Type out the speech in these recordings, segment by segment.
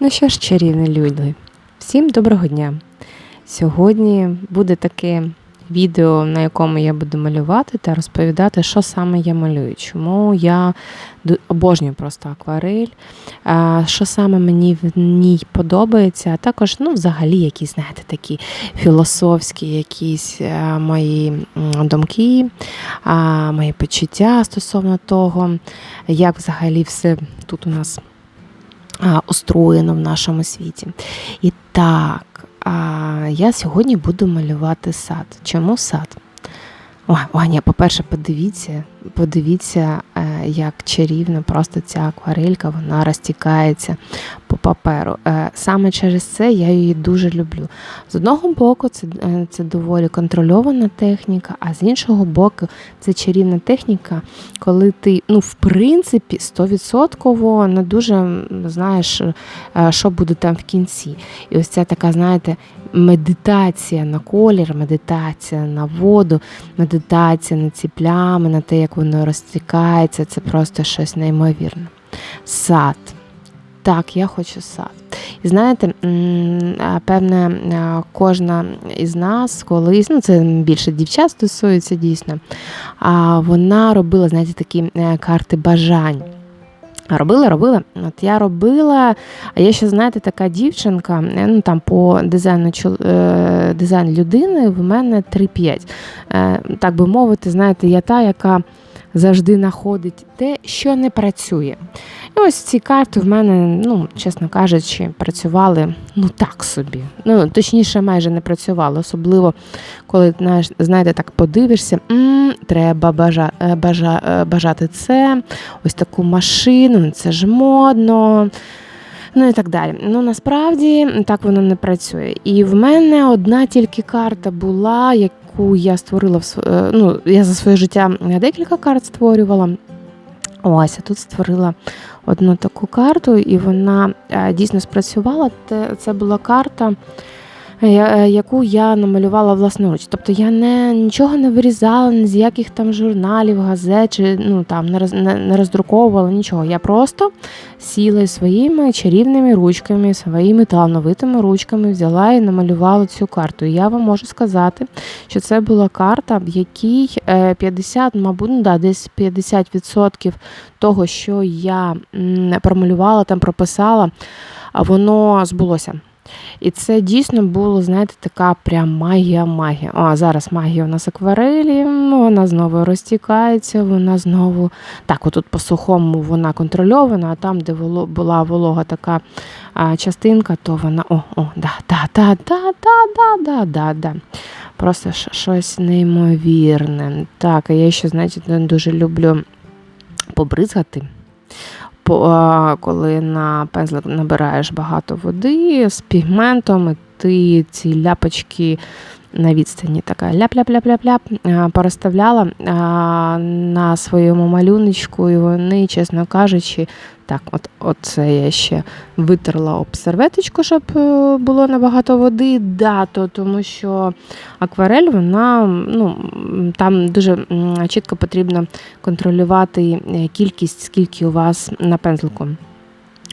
Ну що ж, чарівні люди, всім доброго дня! Сьогодні буде таке відео, на якому я буду малювати та розповідати, що саме я малюю. Чому я обожнюю просто акварель, що саме мені в ній подобається, а також, ну, взагалі, якісь, знаєте, такі філософські якісь е, мої думки, мої почуття стосовно того, як взагалі все тут у нас устроєно в нашому світі. І так, я сьогодні буду малювати сад. Чому сад? О, Аня, по-перше, подивіться, подивіться, е, як чарівно просто ця акварелька вона розтікається по паперу. Е, Саме через це я її дуже люблю. З одного боку, це, е, це доволі контрольована техніка, а з іншого боку, це чарівна техніка, коли ти, ну, в принципі, 100% не дуже знаєш, що буде там в кінці. І ось ця така, знаєте, медитація на колір, медитація на воду, медитація на ці плями, на те, як воно розтікається, це просто щось неймовірне. Сад. Так, я хочу сад. І знаєте, певне, кожна із нас колись, ну це більше дівчат стосується дійсно, вона робила, знаєте, такі е, карти бажань. Робила, робила. От я робила, а я ще, знаєте, така дівчинка, е, ну там по дизайну е, дизайн людини в мене 3-5. Е, так би мовити, знаєте, я та, яка завжди знаходить те, що не працює. І ось ці карти в мене, ну, чесно кажучи, працювали ну так собі. Ну, точніше, майже не працювали, особливо коли знаєте, так подивишся, м треба бажа, е, бажа, е, бажати це, ось таку машину, ну, це ж модно. Ну і так далі. Ну насправді так воно не працює. І в мене одна тільки карта була, яку я створила в е, ну, я за своє життя декілька карт створювала. Ось, а тут створила одну таку карту, і вона е, дійсно спрацювала. Це була карта, е, е, яку я намалювала власноруч. Тобто я не, нічого не вирізала, ні з яких там журналів, газет, чи ну, там, не, роз, не, не роздруковувала нічого. Я просто сіла своїми чарівними ручками, своїми талановитими ручками взяла і намалювала цю карту. І я вам можу сказати, що це була карта, в якій е, 50, мабуть, ну, да, десь 50% того, що я промалювала, там прописала, воно збулося. І це дійсно було, знаєте, така прям магія-магія. А зараз магія у нас акварелі, вона знову розтікається, вона знову. Так, отут по сухому вона контрольована, а там, де була волога така частинка, то вона. О, о, да, да, да, да, да, да, да, да. Просто щось неймовірне. Так, я ще, знаєте, дуже люблю побризгати. А, коли на пензлик набираєш багато води з пігментом, ти ці ляпочки на відстані така ляп-ляп-ляп-ляп-ляп а, порозставляла а, на своєму малюночку, і вони, чесно кажучи, так, от, от це я ще витерла об серветочку, щоб е, було набагато води. Да, то, тому що акварель, вона ну, там дуже чітко потрібно контролювати е, кількість, скільки у вас на пензлику.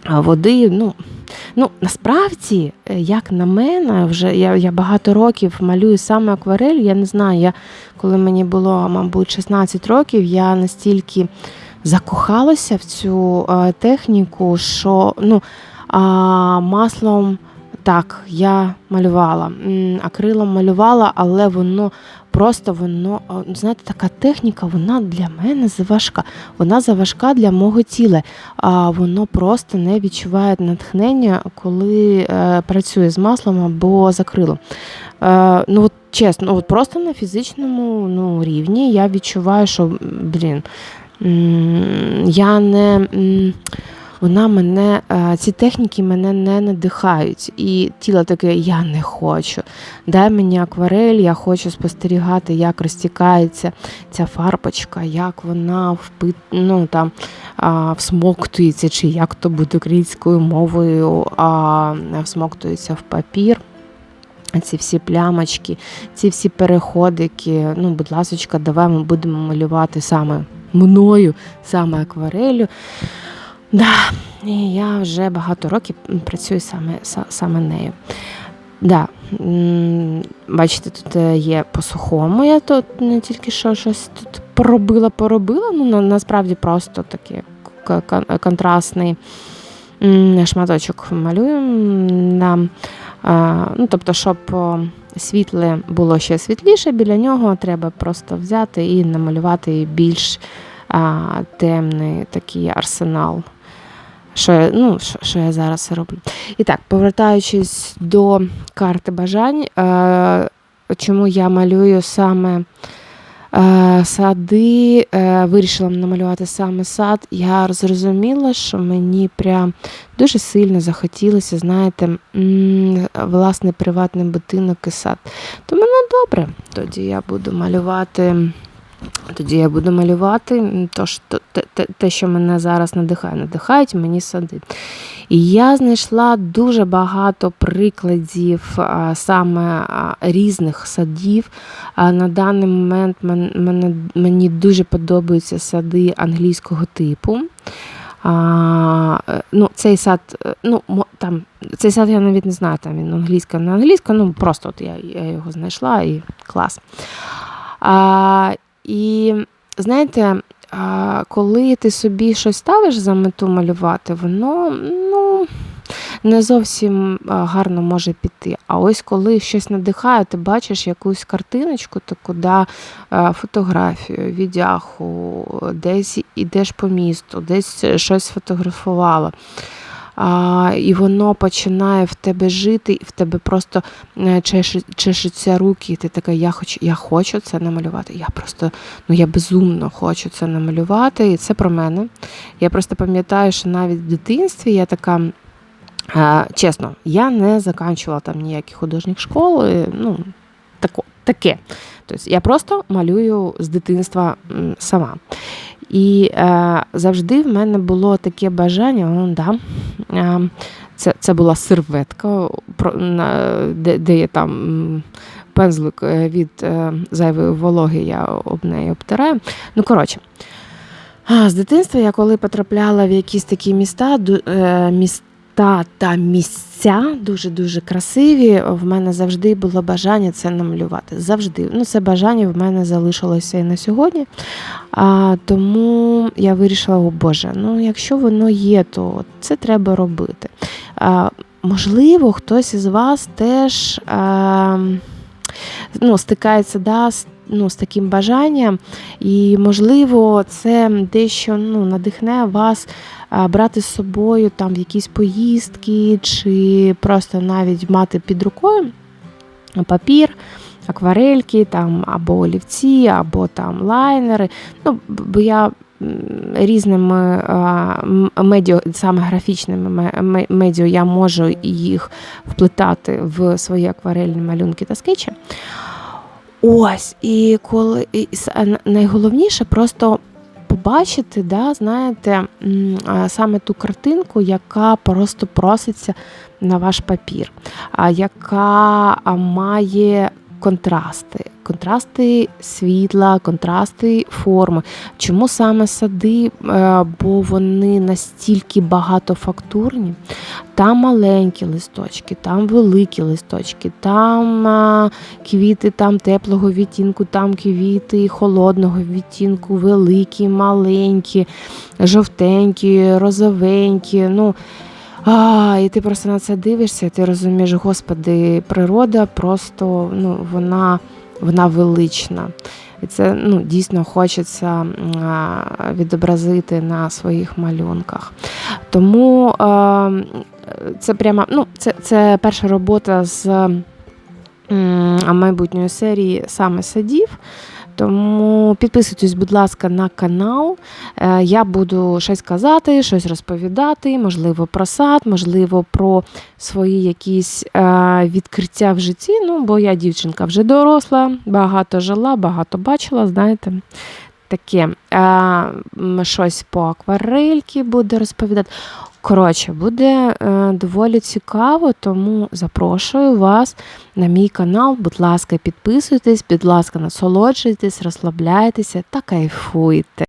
Води, ну, ну насправді, е, як на мене, вже я, я багато років малюю саме акварель. Я не знаю, я коли мені було, мабуть, 16 років, я настільки закохалася в цю е, техніку, що ну, маслом так, я малювала, акрилом малювала, але воно просто воно, знаєте, така техніка, вона для мене заважка. Вона заважка для мого тіла. А воно просто не відчуває натхнення, коли е, працює з маслом або з акрилом. Е, ну от чесно, от просто на фізичному ну, рівні я відчуваю, що блін, я не. Вона мене, е, ці техніки мене не надихають. І тіло таке, я не хочу. Дай мені акварель, я хочу спостерігати, як розтікається ця фарбочка, як вона впит, ну, там, всмоктується, чи як то буде українською мовою, а, всмоктується в папір. Ці всі плямочки, ці всі переходики. Ну, будь ласка, давай ми будемо малювати саме мною, саме акварелю. Да, і я вже багато років працюю саме, саме нею. Да, бачите, тут е, є по-сухому. Я тут не тільки що щось тут поробила, поробила. Ну, насправді просто такий контрастний шматочок малюю. м, ну, тобто, щоб світле було ще світліше, біля нього треба просто взяти і намалювати більш темний такий арсенал. Що я, ну, що, що я зараз роблю. І так, повертаючись до карти бажань, е, чому я малюю саме е, сади, е, вирішила намалювати саме сад, я зрозуміла, що мені прям дуже сильно захотілося, знаєте, м, власний приватний будинок і сад. Тому ну добре, тоді я буду малювати. Тоді я буду малювати м, то, що, те, що мене зараз надихає. Надихають мені сади. І я знайшла дуже багато прикладів саме різних садів. На даний момент мені дуже подобаються сади англійського типу. А, е, ну, цей сад, е, ну, там, цей сад я навіть не знаю, там він англійська, не англійська, ну просто от я, я його знайшла і клас. А, і знаєте, коли ти собі щось ставиш за мету малювати, воно ну, не зовсім гарно може піти. А ось коли щось надихає, ти бачиш якусь картиночку, таку да, фотографію, відяху, десь ідеш по місту, десь щось фотографувала. А, і воно починає в тебе жити, і в тебе просто е, чешуться руки, і ти така, я хочу, я хочу це намалювати. Я просто, ну я безумно хочу це намалювати. І це про мене. Я просто пам'ятаю, що навіть в дитинстві я така. Чесно, я не заканчувала там ніякі художні школи. Ну, тако, таке. Тобто я просто малюю з дитинства сама. І е, завжди в мене було таке бажання, ну, да, це, це була серветка, де, де є там пензлик е, від е, зайвої вологи, я об неї обтираю. Ну, коротше. З дитинства я коли потрапляла в якісь такі міста, е, міста та місця дуже-дуже красиві, в мене завжди було бажання це намалювати. Завжди. Ну, це бажання в мене залишилося і на сьогодні. А, тому я вирішила, о Боже, ну якщо воно є, то це треба робити. А, можливо, хтось із вас теж а, ну, стикається да, з, ну, з таким бажанням, і, можливо, це дещо ну, надихне вас брати з собою там в якісь поїздки, чи просто навіть мати під рукою папір акварельки, там або олівці, або там лайнери. Ну, бо я різними а, м- саме графічними ме- ме- медіа, я можу їх вплетати в свої акварельні малюнки та скетчі. Ось, і коли і найголовніше просто побачити, да, знаєте, саме ту картинку, яка просто проситься на ваш папір, яка має контрасти, контрасти світла, контрасти форми. Чому саме сади? Е, Бо вони настільки багатофактурні. Там маленькі листочки, там великі листочки, там квіти там теплого відтінку, там квіти холодного відтінку, великі, маленькі, жовтенькі, розовенькі. Ну, а, і ти просто на це дивишся, ти розумієш, господи, природа просто ну, вона, вона велична. І це ну, дійсно хочеться відобразити на своїх малюнках. Тому це прямо ну, це, це перша робота з майбутньої серії саме садів. Тому підписуйтесь, будь ласка, на канал. Е, Я буду щось казати, щось розповідати, можливо, про сад, можливо, про свої якісь е, відкриття в житті. Ну, бо я дівчинка вже доросла, багато жила, багато бачила, знаєте. Таке е, щось по акварельки буде розповідати. Коротше, буде е, доволі цікаво, тому запрошую вас на мій канал. Будь ласка, підписуйтесь, будь ласка, насолоджуйтесь, розслабляйтеся та кайфуйте.